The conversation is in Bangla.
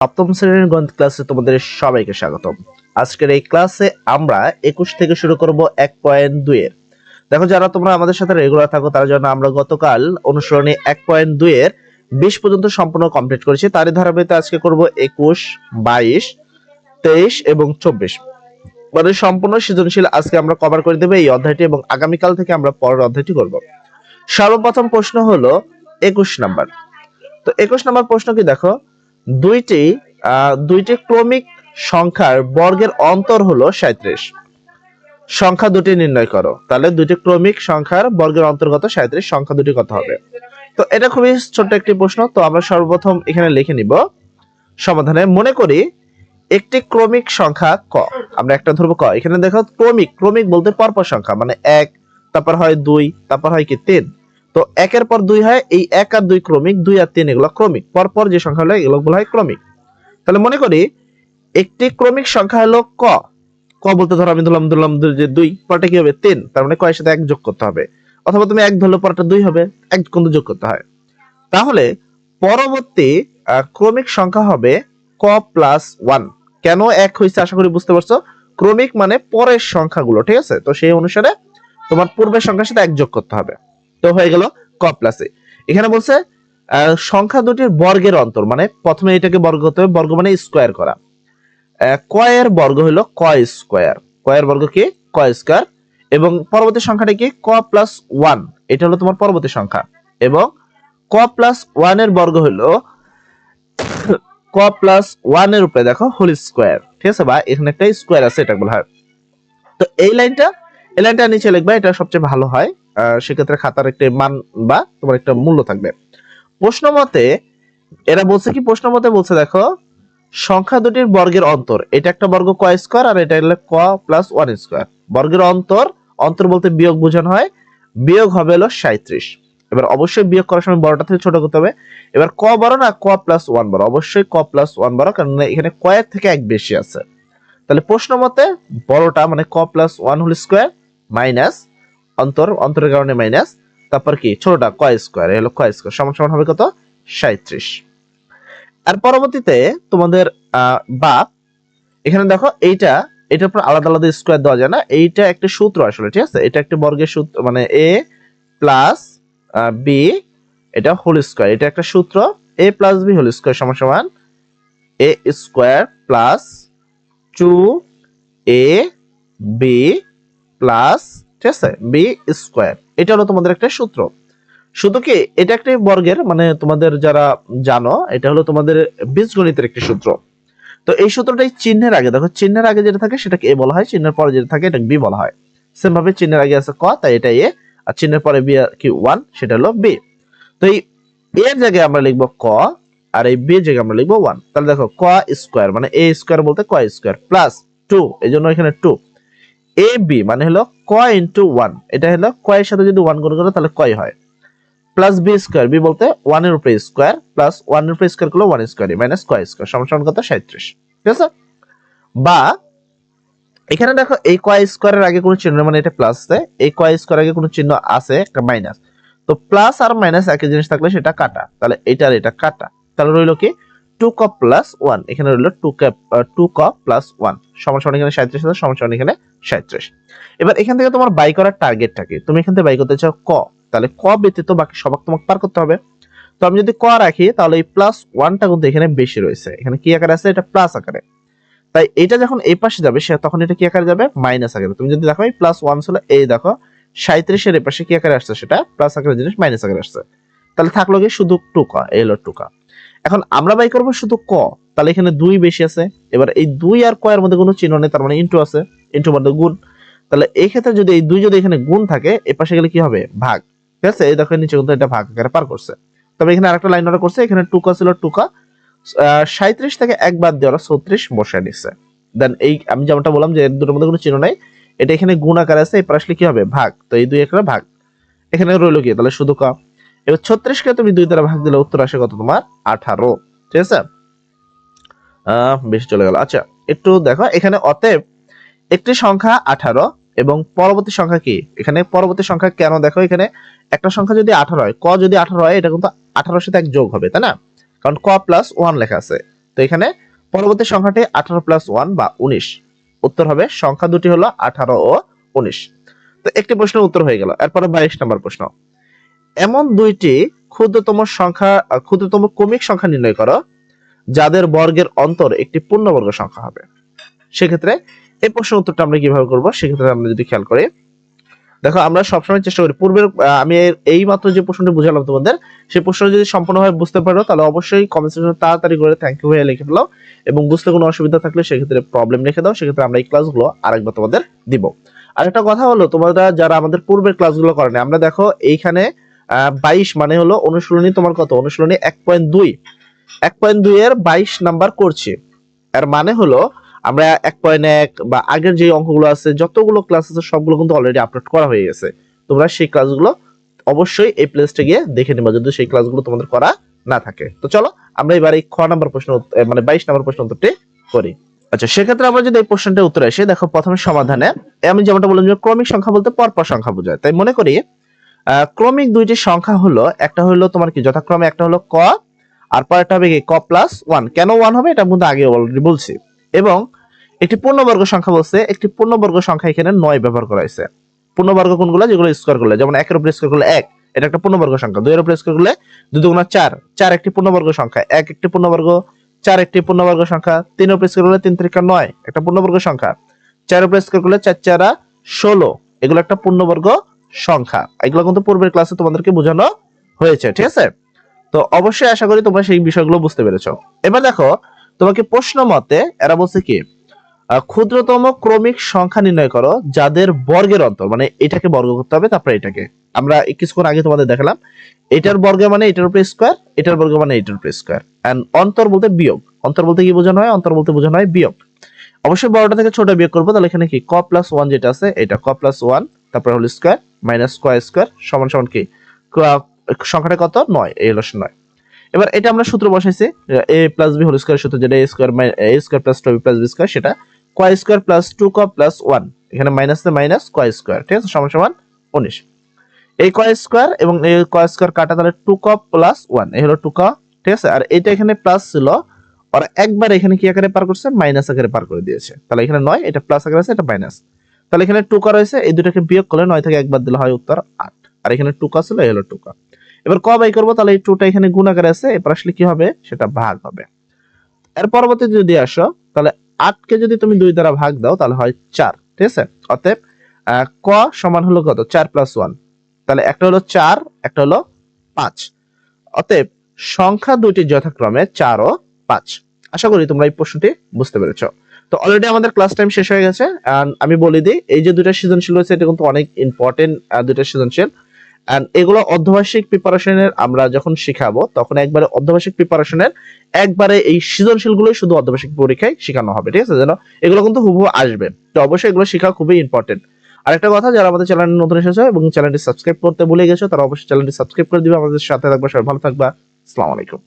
সপ্তম শ্রেণির গণিত ক্লাসে তোমাদের সবাইকে স্বাগতম। আজকের এই ক্লাসে আমরা একুশ থেকে শুরু করব এক পয়েন্ট দুই এর দেখো, যারা তোমরা আমাদের সাথে রেগুলার থাকো, তার জন্য আমরা গতকাল অনুসরণে এক পয়েন্ট দুই এর বিশ পর্যন্ত সম্পূর্ণ কমপ্লিট করেছি। তারই ধারাবাহিকতা আজকে করব একুশ, বাইশ, তেইশ এবং চব্বিশ। মানে সম্পূর্ণ সৃজনশীল আজকে আমরা কভার করে দেবো এই অধ্যায়টি এবং আগামীকাল থেকে আমরা পরের অধ্যায়টি করব। সর্বপ্রথম প্রশ্ন হলো একুশ নাম্বার। তো একুশ নাম্বার প্রশ্ন কি দেখো? দুইটি দুইটি ক্রমিক সংখ্যার বর্গের অন্তর হলো সাঁত্রিশ সংখ্যা দুটি নির্ণয় করো। তাহলে দুইটি ক্রমিক সংখ্যার বর্গের অন্তর্গত সাঁত্রিশ সংখ্যা দুটি কত হবে? তো এটা খুবই ছোট্ট একটি প্রশ্ন, তো আমরা সর্বপ্রথম এখানে লিখে নিব। সমাধানে মনে করি একটি ক্রমিক সংখ্যা ক। আমরা একটা ধরবো ক। এখানে দেখো ক্রমিক ক্রমিক বলতে পরপর সংখ্যা মানে এক, তারপর হয় দুই, তারপর হয় কি তিন। তো একের পর দুই হয়, এই এক আর দুই ক্রমিক, দুই আর তিন এগুলো ক্রমিক। পরপর যে সংখ্যা হলো, এগুলো বলা হয় ক্রমিক। তাহলে মনে করি, একটি ক্রমিক সংখ্যা হলো ক। ক বলতে ধরো, আমি ধরলাম ধরলাম যে দুই, পরটা কি হবে? তিন। তার মানে কয়ের সাথে এক যোগ করতে হবে। অথবা তুমি এক ধরলে পরটা দুই হবে, এক কিন্তু যোগ করতে হয়। তাহলে পরবর্তী ক্রমিক সংখ্যা হবে ক প্লাস ওয়ান কেন এক হয়েছে আশা করি বুঝতে পারছ। ক্রমিক মানে পরের সংখ্যাগুলো, ঠিক আছে? তো সেই অনুসারে তোমার পূর্বের সংখ্যার সাথে এক যোগ করতে হবে। তো হয়ে গেল ক প্লাসে এখানে বলছে সংখ্যা দুটির বর্গের অন্তর মানে প্রথমে এটাকে বর্গ করতে হবে, বর্গ মানে স্কোয়ার করা। কয়ের বর্গ হলো ক স্কোয়ার কয়ের বর্গ কি? ক স্কোয়ার এবং পরবর্তী সংখ্যাটা কি? ক প্লাস ওয়ান এটা হলো তোমার পরবর্তী সংখ্যা। এবং ক প্লাস ওয়ানের বর্গ হলো, ক প্লাস ওয়ানের উপরে দেখো হোল স্কোয়ার ঠিক আছে বা এখানে একটা স্কোয়ার আছে, এটা বলা হয়। তো এই লাইনটা এই লাইনটা নিচে লিখবা, এটা সবচেয়ে ভালো হয়। সেক্ষেত্রে খাতার একটা মান বা তোমার একটা মূল্য থাকবে। প্রশ্ন মতে, এরা বলছে কি, প্রশ্ন মতে বলছে, দেখো, সংখ্যা দুটির বর্গের অন্তর, এটা একটা বর্গ ক স্কোয়ার আর এটা হলো ক প্লাস ওয়ান স্কোয়ার। বর্গের অন্তর অন্তর বলতে বিয়োগ বোঝানো হয়, বিয়োগ হবে হলো সাঁত্রিশ এবার অবশ্যই বিয়োগ করার সময় বড়টা থেকে ছোট করতে হবে। এবার ক বড় না ক প্লাস ওয়ান বড়? অবশ্যই ক প্লাস ওয়ান বড়, কারণ এখানে কয়ের থেকে এক বেশি আছে। তাহলে প্রশ্ন মতে বড়টা মানে ক plus one whole square minus অন্তর, অন্তরের কারণে মাইনাস, তারপর কি? ছোটটা ক স্কোয়ার হলো ক স্কোয়ার, সমান সমান হবে কত? সাঁত্রিশ আর পরবর্তীতে তোমাদের বা এখানে দেখো এইটা, এটার উপর আলাদা আলাদা স্কোয়ার দেওয়া যায় না, এইটা একটা সূত্র আসলে, ঠিক আছে? এটা একটা বর্গের সূত্র মানে এ প্লাস বি এটা হোল স্কোয়ার, এটা একটা সূত্র, A plus B whole square সমান সমান A square plus two A B plus, ঠিক আছে বি স্কোয়ার। এটা হলো তোমাদের একটা সূত্র। শুধু কি এটা একটা বর্গের মানে তোমাদের যারা জানো, এটা হলো তোমাদের বীজগণিতের একটি সূত্র। তো এই সূত্রটাই চিহ্নের আগে, দেখো, চিহ্নের আগে যেটা থাকে সেটাকে এ বলা হয়, চিহ্নের পরে যেটা থাকে এটা বি বলা হয়। সেম ভাবে চিহ্নের আগে আছে ক, তাই এটা এ, আর চিহ্নের পরে বি কি ওয়ান সেটা হলো বি তো এই এর জায়গায় আমরা লিখব ক, আর এই বি জায়গায় আমরা লিখব ওয়ান তাহলে দেখো, ক স্কোয়ার মানে এ স্কোয়ার বলতে ক স্কোয়ার প্লাস টু এই জন্য এখানে টু এ বি মানে হলো ক ইন্টু ওয়ান এটা হলো ক এর সাথে যদি ওয়ান গুণ করো, তাহলে কয় হয়? প্লাস বি স্কোয়ার বি বলতে ওয়ানের উপরে স্কোয়ার প্লাস ওয়ানের উপরে স্কোয়ার করলে ওয়ান স্কোয়ার মাইনাস কয় স্কোয়ার সমান কত? সাঁত্রিশ ঠিক আছে? বা, এখানে দেখো এই কয় স্কোয়ারের আগে কোনো চিহ্ন মানে এটা প্লাস দেয় এই কয় স্কোয়ার আগে কোনো চিহ্ন আছে মাইনাস তো প্লাস আর মাইনাস একই জিনিস থাকলে সেটা কাটা। তাহলে এটা আর এটা কাটা। তাহলে রইল কি? টু কপ প্লাস ওয়ান এখানে রইল টু কাপ টু কপ প্লাস ওয়ান সমান এখানে সাঁত্রিশ আছে, সমান সমান এখানে সাঁত্রিশ এবার এখান থেকে তোমার বাই করার টার্গেটটা কি তুমি এখান থেকে বাই করতে চাও ক। তাহলে ক ব্যতীত বাকি সবাক তোমাকে পার করতে হবে। তো আমি যদি ক রাখি, তাহলে এই প্লাস ওয়ানটা কিন্তু এখানে বেশি রয়েছে। এখানে কি আকারে আছে? এটা প্লাস আকারে। তাই এটা যখন এই পাশে যাবে, সে তখন এটা কি আকারে যাবে? মাইনাস আকারে। তুমি যদি দেখো এই প্লাস ওয়ান ছিল এই, দেখো সাঁত্রিশের এই পাশে কি আকারে আসছে সেটা? প্লাস আকারের জিনিস মাইনাস আকারে আসছে। তাহলে থাকল কি শুধু টু ক এই হলো টু ক এখন আমরা বাই করব শুধু ক। তাহলে এখানে দুই বেশি আছে। এবার এই দুই আর ক এর মধ্যে কোনো চিহ্ন নেই, তার মানে ইন্টু আছে। ইন্টু মধ্যে গুণ। তাহলে এই ক্ষেত্রে যদি এই দুই যদি এখানে গুণ থাকে, এ পাশে গেলে কি হবে? ভাগ। ঠিক আছে? এই দেখো নিচে কিন্তু এটা ভাগ আকারে পার করছে। তবে এখানে আরেকটা লাইন অর্ডার করছে, এখানে টুকা ছিল টুকা। সাঁত্রিশ থেকে এক বাদ দিয়ে ওরা ছত্রিশ বসায় নিচ্ছে দেন এই আমি যেমনটা বললাম যে দুটোর মধ্যে কোনো চিহ্ন নাই, এটা এখানে গুণ আকার আছে এই পাশে কি হবে? ভাগ। তো এই দুই একটা ভাগ। এখানে রইল কি? তাহলে শুধু ক। এবার ছত্রিশকে তুমি দুই দ্বারা ভাগ দিলে উত্তর আসে কত তোমার? আঠারো। ঠিক আছে? বেশি চলে গেল। আচ্ছা একটু দেখো, এখানে অতএব একটি সংখ্যা আঠারো এবং পরবর্তী সংখ্যা কি? এখানে পরবর্তী সংখ্যা কেন দেখো এখানে? একটা সংখ্যা যদি আঠারো হয়, ক যদি আঠারো হয়, এটা কিন্তু আঠারোর সাথে এক যোগ হবে, তাই না? কারণ ক প্লাস ওয়ান লেখা আছে। তো এখানে পরবর্তী সংখ্যাটি আঠারো প্লাস ওয়ান বা উনিশ। উত্তর হবে সংখ্যা দুটি হলো আঠারো ও উনিশ। তো একটি প্রশ্নের উত্তর হয়ে গেল। এরপরে বাইশ নম্বর প্রশ্ন। এমন দুইটি ক্ষুদ্রতম সংখ্যা, ক্ষুদ্রতম কমিক সংখ্যা নির্ণয় করো, যাদের বর্গের অন্তর একটি পূর্ণবর্গ সংখ্যা হবে। সেক্ষেত্রে এই প্রশ্নের উত্তরটা আমরা কীভাবে করব, সেক্ষেত্রে আমরা যদি খেয়াল করি। দেখো, আমরা সবসময় চেষ্টা করি, পূর্বের আমি এই মাত্র যে প্রশ্নটি বুঝালাম তোমাদের, সেই প্রশ্ন যদি সম্পূর্ণভাবে বুঝতে পারো, তাহলে অবশ্যই কমেন্ট সেকশনে তাড়াতাড়ি করে থ্যাংক ইউ হয়ে লিখে ফেলো। এবং বুঝতে কোনো অসুবিধা থাকলে সেক্ষেত্রে প্রবলেম লিখে দাও, সেক্ষেত্রে আমরা এই ক্লাসগুলো আরেকবার তোমাদের দিব। আর একটা কথা হলো, তোমরা যারা আমাদের পূর্বের ক্লাসগুলো করেনি আমরা দেখো এইখানে বাইশ মানে হলো অনুশীলনী তোমার কত? অনুশীলনী এক পয়েন্ট দুই। এক পয়েন্ট দুই এর বাইশ নাম্বার করছি। এর মানে হলো আমরা এক পয়েন্ট এক বা আগের যে অঙ্কগুলো আছে, যতগুলো ক্লাস আছে, সবগুলো কিন্তু অলরেডি আপলোড করা হয়ে গেছে। তোমরা সেই ক্লাসগুলো অবশ্যই এই প্লেসটা গিয়ে দেখে নিবা যদি সেই ক্লাসগুলো তোমাদের করা না থাকে। তো চলো, আমরা এবার এই খ নাম্বার প্রশ্ন মানে বাইশ নাম্বার প্রশ্ন উত্তরটি করি। আচ্ছা সেক্ষেত্রে আমরা যদি এই প্রশ্নটা উত্তরে আসি, দেখো প্রথমে সমাধানে আমি যেমনটা বললাম যে ক্রমিক সংখ্যা বলতে পরপর সংখ্যা বোঝায়। তাই মনে করি ক্রমিক দুইটি সংখ্যা হলো, একটা হলো তোমার কি, যথাক্রমে একটা হলো ক, আর পরেরটা হবে কি, ক প্লাস ওয়ান কেন ওয়ান হবে? এটা কিন্তু আগে অলরেডি বলছি। এবং একটি পূর্ণবর্গ সংখ্যা বলছে, একটি পূর্ণবর্গ সংখ্যা এখানে নয় ব্যবহার করা হয়েছে। পূর্ণবর্গ কোনগুলো? যেগুলো স্কোয়ার করলে, যেমন একের উপর স্কোয়ার করলে এক, এটা একটা পূর্ণবর্গ সংখ্যা। দুইয়ের উপর স্কোয়ার করলে দুই দুগুণা চার চার একটি পূর্ণবর্গ সংখ্যা। এক একটি পূর্ণবর্গ, চার একটি পূর্ণবর্গ সংখ্যা। তিন উপর স্কোয়ার করলে তিন তিরিকা নয়, একটা পূর্ণবর্গ সংখ্যা। চার উপর স্কোয়ার করলে চার চারা ষোলো, এগুলো একটা পূর্ণবর্গ সংখ্যা। এগুলো কিন্তু পূর্বের ক্লাসে তোমাদেরকে বোঝানো হয়েছে, ঠিক আছে? তো অবশ্যই আশা করি তোমরা সেই বিষয়গুলো বুঝতে পেরেছ। এবার দেখো তোমাকে প্রশ্ন মতে, এরা বলছে কি ক্ষুদ্রতম ক্রমিক সংখ্যা নির্ণয় করো যাদের বর্গের অন্তর মানে এটাকে বর্গ করতে হবে, তারপরে এটাকে। আমরা কিছুক্ষণ আগে তোমাদের দেখালাম, এটার বর্গ মানে এটার উপরে স্কোয়ার এটার বর্গ মানে এটার উপরে স্কোয়ার এন্ড অন্তর বলতে বিয়োগ। অন্তর বলতে কি বোঝানো হয়? অন্তর বলতে বোঝানো হয় বিয়োগ। অবশ্যই বড়টা থেকে ছোট বিয়োগ করব, তাহলে এখানে কি, ক প্লাস ওয়ান যেটা আছে, এটা ক প্লাস ওয়ান তারপরে হলো স্কোয়ার মাইনাস স্কোয়ার স্কোয়ার সমান সমান কি, সংখ্যাটা কত? নয়, এই হলো নয়। এবার এটা আমরা সূত্র বসাইছি, A plus B whole square সূত্র, যেটা A square A square plus two B plus B square সেটা কয় স্কোয়ার প্লাস টু ক প্লাস ওয়ান এখানে মাইনাস মাইনাস কয় স্কোয়ার ঠিক আছে? সমান সমান উনিশ। এই কয় স্কোয়ার এবং এই কয় স্কোয়ার কাটা তাহলে টু ক প্লাস ওয়ান এই হলো টু ক ঠিক আছে? আর এটা এখানে প্লাস ছিল আর একবার এখানে কি আকারে পার করছে? মাইনাস আকারে পার করে দিয়েছে। তাহলে এখানে নয়, এটা প্লাস আকারে আছে, এটা মাইনাস তাহলে এখানে টু ক রয়েছে, এই দুটাকে বিয়োগ করলে নয় থেকে একবার দিলে হয় উত্তর আট। আর এখানে টু ক ছিল, এই হলো টু ক এবার ক বাই করব, তাহলে এই টুটা এখানে গুণ আকারে আছে, এরপর আসলে কি হবে? সেটা ভাগ হবে। এর পরবর্তী যদি আসো, তাহলে আটকে যদি তুমি দুই দ্বারা ভাগ দাও, তাহলে হয় চার, ঠিক আছে? অতএব ক সমান হলো কত? চার প্লাস ওয়ান তাহলে একটা হলো চার, একটা হলো পাঁচ। অতএব, সংখ্যা দুটি যথাক্রমে চার ও পাঁচ। আশা করি তোমরা এই প্রশ্নটি বুঝতে পেরেছ। তো অলরেডি আমাদের ক্লাস টাইম শেষ হয়ে গেছে আমি বলে দিই, এই যে দুটা সৃজনশীল রয়েছে, এটা কিন্তু অনেক ইম্পর্টেন্ট দুটা সৃজনশীল। এন্ড এগুলো অর্ধবার্ষিক প্রিপারেশনের আমরা যখন শিখাবো, তখন একবারে অর্ধবার্ষিক প্রিপারেশনের একবারে এই সৃজনশীল গুলোই শুধু অর্ধবার্ষিক পরীক্ষায় শেখানো হবে, ঠিক আছে? যেন এগুলো কিন্তু হুবহু আসবে। তো অবশ্যই এগুলো শেখা খুবই ইম্পর্টেন্ট আরেকটা কথা, যারা আমাদের চ্যানেল নতুন এসেছে এবং চ্যানেলটি সাবস্ক্রাইব করতে ভুলে গেছো, তারা অবশ্যই চ্যানেলটি সাবস্ক্রাইব করে দিবে। আমাদের সাথে থাকবে, সবাই ভালো থাকবা। আসসালামু আলাইকুম।